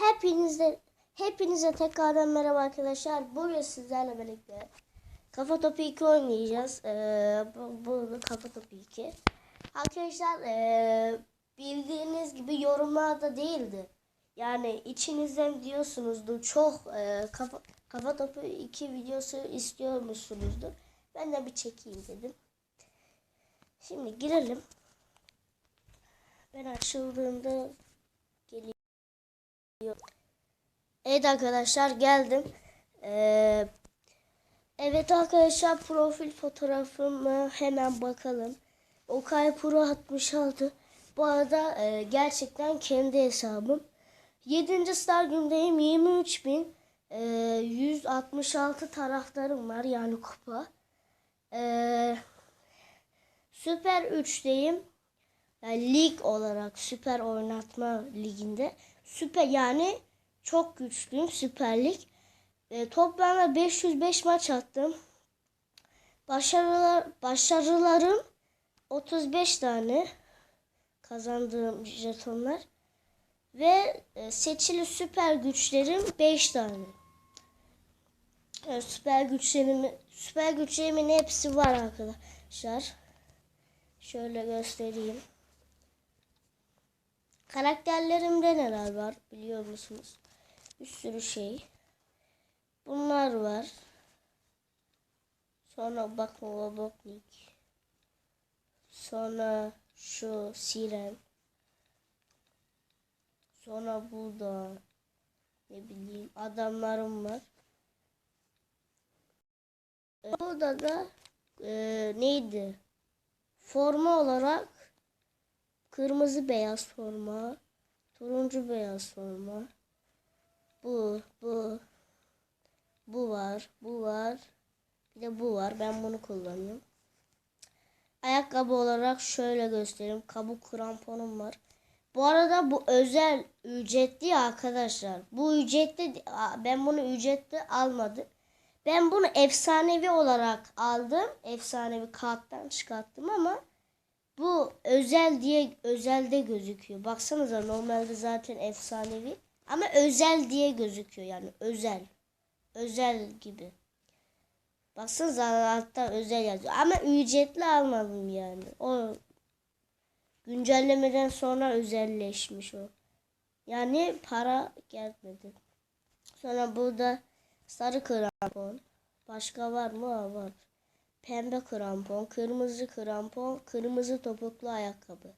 Hepinize hepinize tekrardan merhaba arkadaşlar. Bugün sizlerle birlikte Kafa Topu 2 oynayacağız. Ee, bu, bu Kafa Topu 2. Arkadaşlar ee, bildiğiniz gibi yorumlarda değildi. Yani içinizden diyorsunuzdur çok ee, kafa, kafa Topu 2 videosu istiyormuşsunuzdur. Ben de bir çekeyim dedim. Şimdi girelim. Ben açıldığında. Evet arkadaşlar geldim. Ee, evet arkadaşlar profil fotoğrafımı hemen bakalım. Okay Pro 66. Bu arada e, gerçekten kendi hesabım. 7. star gündeyim 23.000 e, 166 taraftarım var yani kupa. E, Süper 3'teyim. Yani lig olarak süper oynatma liginde. Süper yani çok güçlüyüm Süper Lig. E, toplamda 505 maç attım. Başarılar başarılarım 35 tane kazandığım jetonlar ve e, seçili süper güçlerim 5 tane. E, süper güçlerim süper güçlerimin hepsi var arkadaşlar. Şöyle göstereyim. Karakterlerimde neler var biliyor musunuz? Bir sürü şey. Bunlar var. Sonra bakma Robotnik. Sonra şu Siren. Sonra burada ne bileyim adamlarım var. Ee, Burada da e, neydi? Forma olarak kırmızı beyaz forma, turuncu beyaz forma. Bu, bu, bu var, bu var. Bir de bu var. Ben bunu kullanıyorum. Ayakkabı olarak şöyle göstereyim. Kabuk kramponum var. Bu arada bu özel ücretli arkadaşlar. Bu ücretli ben bunu ücretli almadım. Ben bunu efsanevi olarak aldım. Efsanevi karttan çıkarttım ama bu özel diye özelde gözüküyor. Baksanıza normalde zaten efsanevi ama özel diye gözüküyor yani özel. Özel gibi. Baksanıza altta özel yazıyor ama ücretli almadım yani. O güncellemeden sonra özelleşmiş o. Yani para gelmedi. Sonra burada sarı krampon. Başka var mı? Var. Pembe krampon, kırmızı krampon, kırmızı topuklu ayakkabı.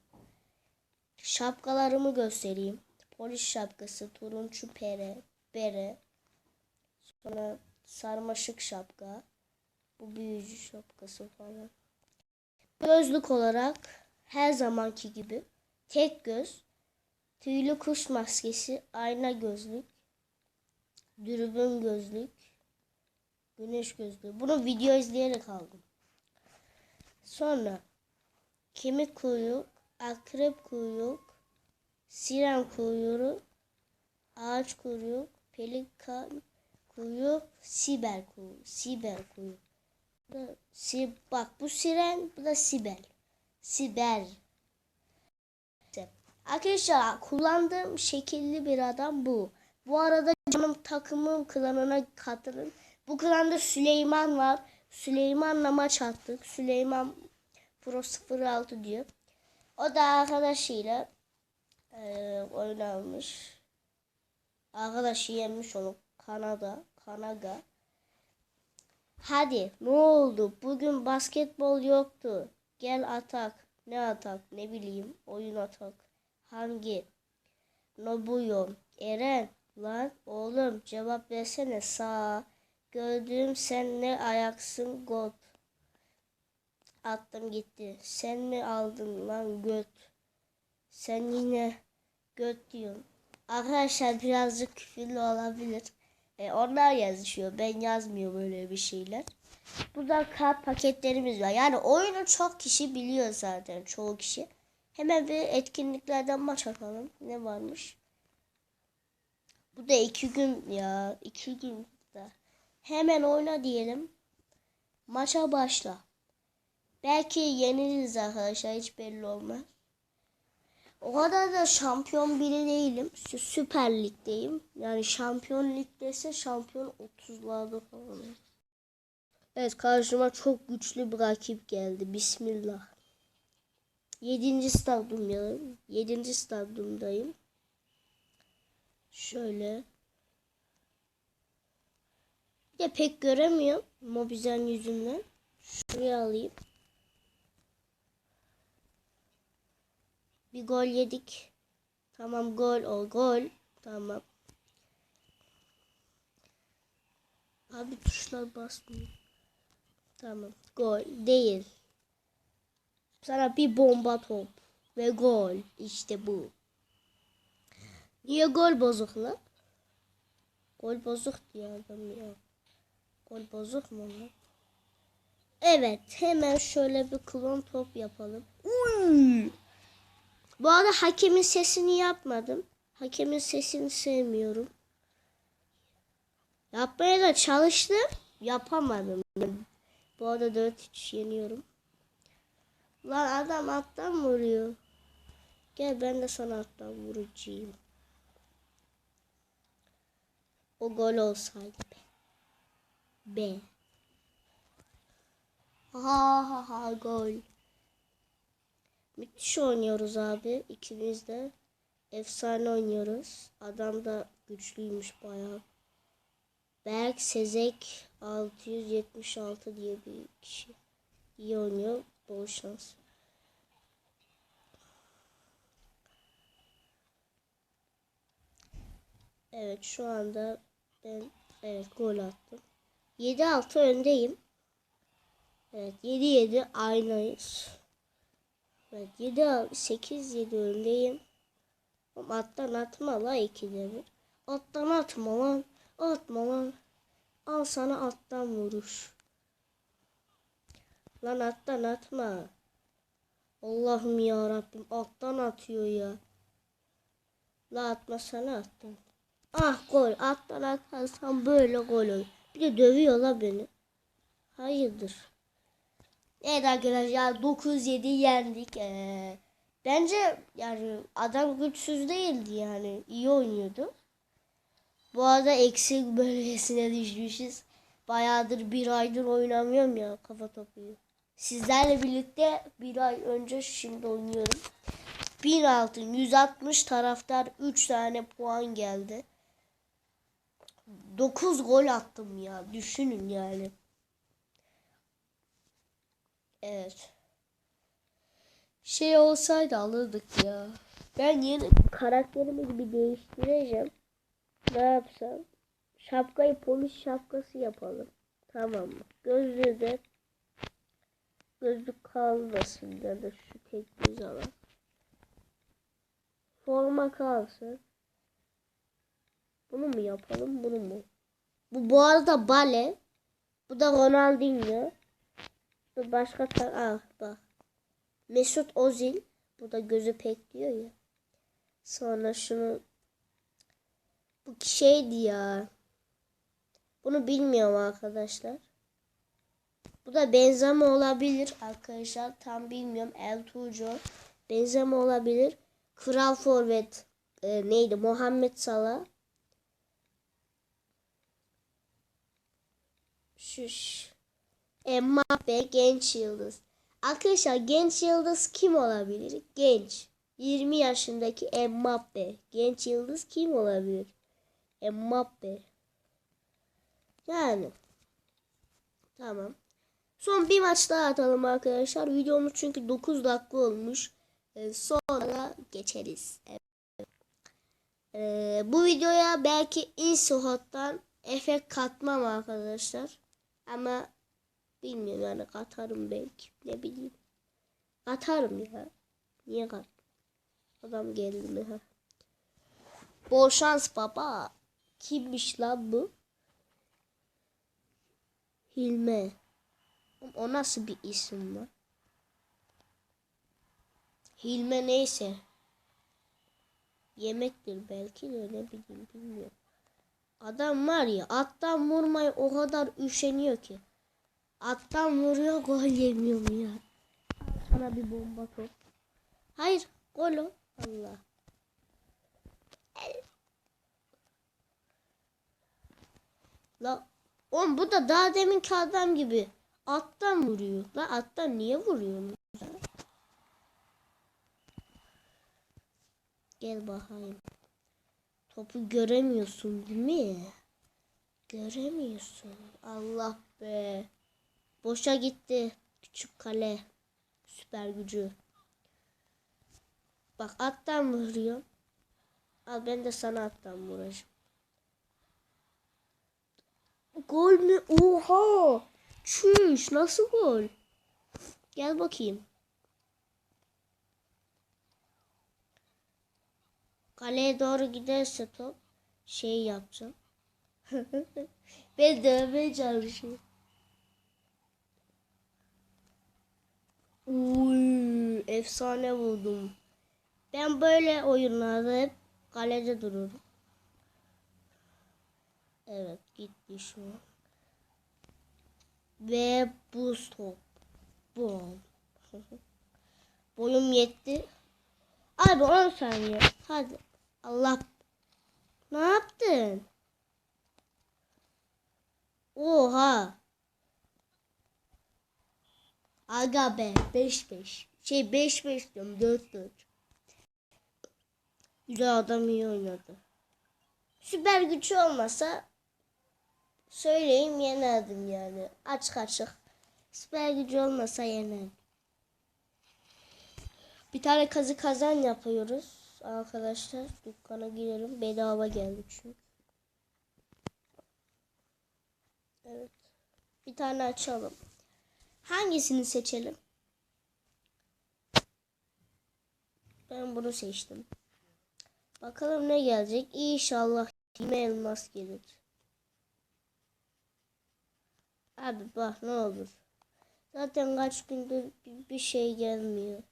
Şapkalarımı göstereyim. Polis şapkası, turuncu pere, bere. Sonra sarmaşık şapka. Bu büyücü şapkası falan. Gözlük olarak her zamanki gibi tek göz, tüylü kuş maskesi, ayna gözlük, dürbün gözlük, güneş gözlüğü. Bunu video izleyerek aldım. Sonra kemik kuyruk, akrep kuyruk, siren kuyruğu, ağaç kuyruk, pelikan kuyruk, siber kuyruk, siber kuyruk. Si, bak bu siren, bu da sibel. Siber. Arkadaşlar kullandığım şekilli bir adam bu. Bu arada canım takımım klanına katılın. Bu klanda Süleyman var. Süleyman'la maç attık. Süleyman Pro 06 diyor. O da arkadaşıyla e, oynamış. Arkadaşı yenmiş onu. Kanada. Kanaga. Hadi ne oldu? Bugün basketbol yoktu. Gel atak. Ne atak? Ne bileyim. Oyun atak. Hangi? Nobuyon. Eren. Lan oğlum cevap versene sağ. Gördüğüm sen ne ayaksın got. Attım gitti. Sen mi aldın lan göt? Sen yine göt diyorsun. Arkadaşlar birazcık küfürlü olabilir. E, onlar yazışıyor. Ben yazmıyorum öyle bir şeyler. Burada kart paketlerimiz var. Yani oyunu çok kişi biliyor zaten. Çoğu kişi. Hemen bir etkinliklerden maç atalım. Ne varmış? Bu da iki gün ya. iki gün da. Hemen oyna diyelim. Maça başla. Belki yeniliriz arkadaşlar. Hiç belli olmaz. O kadar da şampiyon biri değilim. Sü- Süper Lig'deyim. Yani şampiyon ligdeyse şampiyon 30'larda falan. Evet karşıma çok güçlü bir rakip geldi. Bismillah. 7. stadyumdayım. 7. stadyumdayım. Şöyle. De pek göremiyorum. Mobizen yüzünden. Şuraya alayım. Bir gol yedik. Tamam gol o gol. Tamam. Abi tuşlar basmıyor. Tamam. Gol değil. Sana bir bomba top. Ve gol. İşte bu. Niye gol bozuk lan? Gol bozuk diye adam ya. Gol bozuk mu lan? Evet. Hemen şöyle bir klon top yapalım. Uy! Bu arada hakemin sesini yapmadım. Hakemin sesini sevmiyorum. Yapmaya da çalıştım. Yapamadım. Bu arada 4-3 yeniyorum. Lan adam alttan vuruyor. Gel ben de sana alttan vuracağım. O gol olsaydı be. Be. Ha ha ha gol. Müthiş oynuyoruz abi. İkimiz de efsane oynuyoruz. Adam da güçlüymüş bayağı. Berk Sezek 676 diye bir kişi. İyi oynuyor. Bol şans. Evet şu anda ben evet gol attım. 7-6 öndeyim. Evet 7-7 aynıyız. Evet 7 8 7 öndeyim. Ama attan atma la ikide bir. Attan atma lan. Atma lan. Al sana attan vuruş. Lan attan atma. Allah'ım ya Rabbim alttan atıyor ya. La atma sana attan. Ah gol. Alttan atarsan böyle gol olur. Bir de dövüyor la beni. Hayırdır? Evet arkadaşlar 9-7 yendik. Ee, bence yani adam güçsüz değildi yani. iyi oynuyordu. Bu arada eksik bölgesine düşmüşüz. Bayağıdır bir aydır oynamıyorum ya kafa topuyu. Sizlerle birlikte bir ay önce şimdi oynuyorum. 1000 altın 160 taraftar 3 tane puan geldi. 9 gol attım ya düşünün yani. Evet. Şey olsaydı alırdık ya. Ben yeni karakterimi gibi değiştireceğim. Ne yapsam? Şapkayı polis şapkası yapalım. Tamam mı? Gözlüğü de gözlük kalmasın ya da şu tek göz alalım. Forma kalsın. Bunu mu yapalım bunu mu? Bu bu arada bale. Bu da Ronaldinho. Bu başka tar ah bak. Mesut Ozil. Bu da gözü pek diyor ya. Sonra şunu bu şeydi ya. Bunu bilmiyorum arkadaşlar. Bu da benzeme olabilir arkadaşlar. Tam bilmiyorum. El Tuğcu. Benzeme olabilir. Kral Forvet e, neydi? Muhammed Salah. Şuş. Mbappe genç yıldız. Arkadaşlar genç yıldız kim olabilir? Genç. 20 yaşındaki Mbappe. Genç yıldız kim olabilir? Mbappe. Yani. Tamam. Son bir maç daha atalım arkadaşlar. Videomuz çünkü 9 dakika olmuş. Ee, sonra geçeriz. Evet. Ee, bu videoya belki Insuhot'tan efekt katmam arkadaşlar. Ama bilmiyorum yani katarım belki. Ne bileyim. Katarım ya. Niye kat? Adam geldi mi ha? Bol şans baba. Kimmiş lan bu? Hilme. O nasıl bir isim lan? Hilme neyse. Yemektir belki de ne bileyim bilmiyorum. Adam var ya attan vurmayı o kadar üşeniyor ki. Attan vuruyor gol yemiyorum ya. Sana bir bomba top. Hayır gol o. Allah. La oğlum bu da daha deminki adam gibi alttan vuruyor. La alttan niye vuruyorsun? Gel bakayım. Topu göremiyorsun değil mi? Göremiyorsun. Allah be. Boşa gitti. Küçük kale. Süper gücü. Bak alttan vuruyor. Al ben de sana alttan vuracağım. Gol mü? Oha! Çüş nasıl gol? Gel bakayım. Kaleye doğru giderse top şey yapacağım. ben dövmeye çalışıyorum. Uy, efsane buldum. Ben böyle oyunlarda hep kalede dururum. Evet gitti şu an. Ve bu top. Bom. Boyum yetti. Abi 10 saniye. Hadi. Allah. Ne yaptın? Oha. Aga be 5-5. Şey 5-5 diyorum 4-4. Güzel adam iyi oynadı. Süper gücü olmasa söyleyeyim yenerdim yani. Açık açık. Süper gücü olmasa yenerdim. Bir tane kazı kazan yapıyoruz arkadaşlar. Dükkana girelim. Bedava geldi çünkü. Evet. Bir tane açalım. Hangisini seçelim? Ben bunu seçtim. Bakalım ne gelecek. İnşallah kime elmas gelir. Abi bak ne olur. Zaten kaç gündür bir- şey gelmiyor.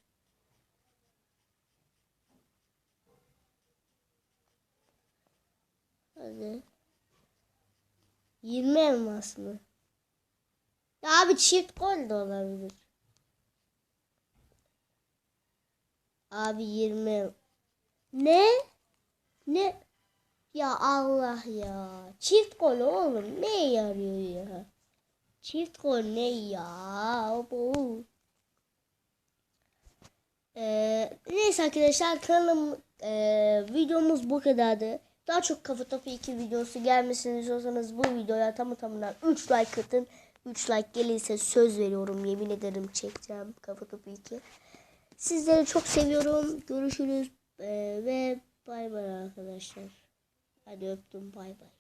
Hadi. 20 elmas mı? Ya abi çift gol de olabilir. Abi 20 el- Ne? Ne? Ya Allah ya. Çift gol oğlum ne yarıyor ya? Çift gol ne ya? Bu. Ee, neyse arkadaşlar kanalım ee, videomuz bu kadardı. Daha çok kafa topu 2 videosu gelmesini istiyorsanız bu videoya tamı tamına 3 like atın. 3 like gelirse söz veriyorum yemin ederim çekeceğim kafa topu 2. Sizleri çok seviyorum. Görüşürüz ee, ve bay bay arkadaşlar. Hadi öptüm bay bay.